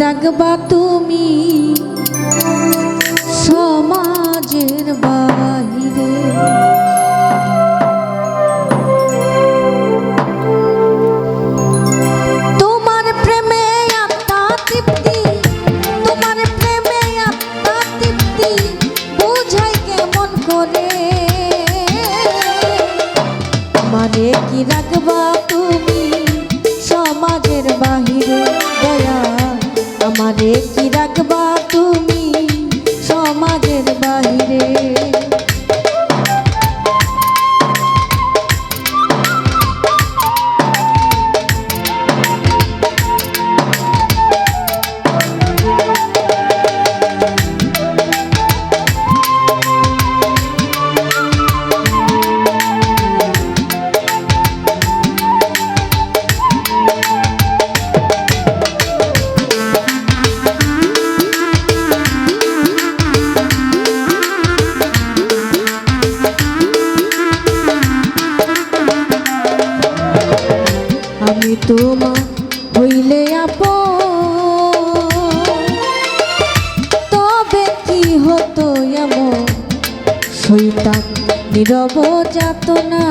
রাখবা তুমি সমাজের বাহিরে। কি রাখবা তুমি সমাজের বাহিরে? দয়া আমারে কি রাখবা তুমি? সমাজের বাহিরে। তোমার হইলে আপ তবে কি হতো এমন? সইতাম নীরব যাতনা।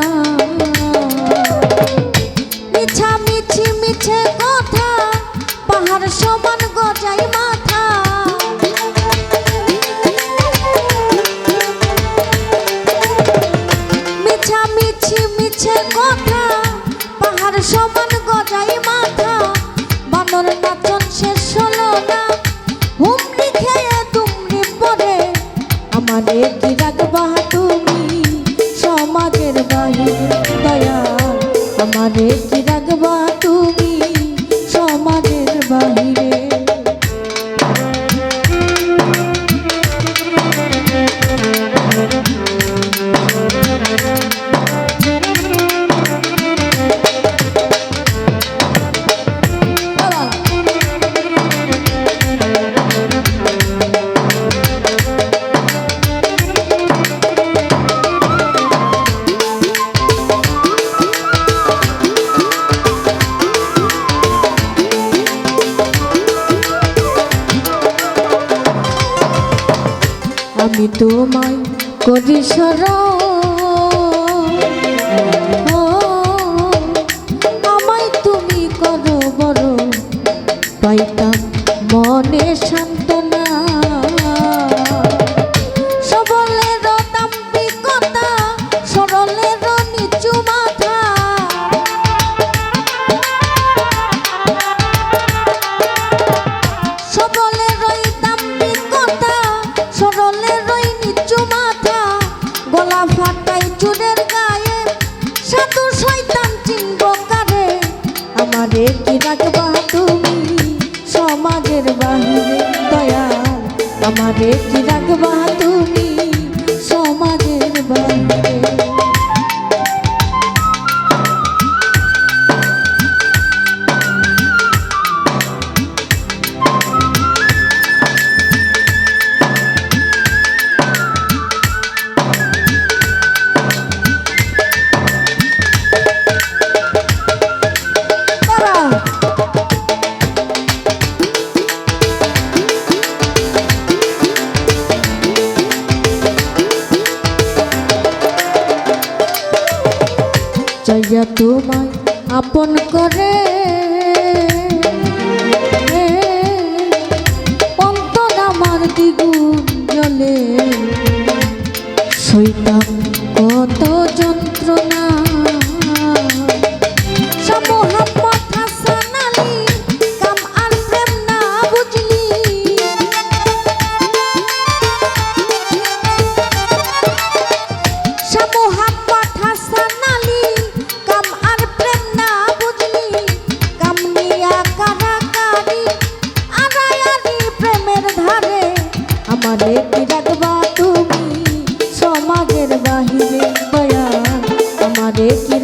হুমড়ি খেয়ে তুমি আমারে কি রাখবা তুমি সমাজের বাহির দয়া। আমাদের কি রাখবা তুমি আমি তোমায় করি স্মরণ। ফাটাই চুরের গায়ে, সাধু শয়তান চিনব কারে? আমারে কি রাখবা তুমি সমাজের বাহিরে, দয়াল? আমারে চাইয়া তোমায় আপন করে। আমারে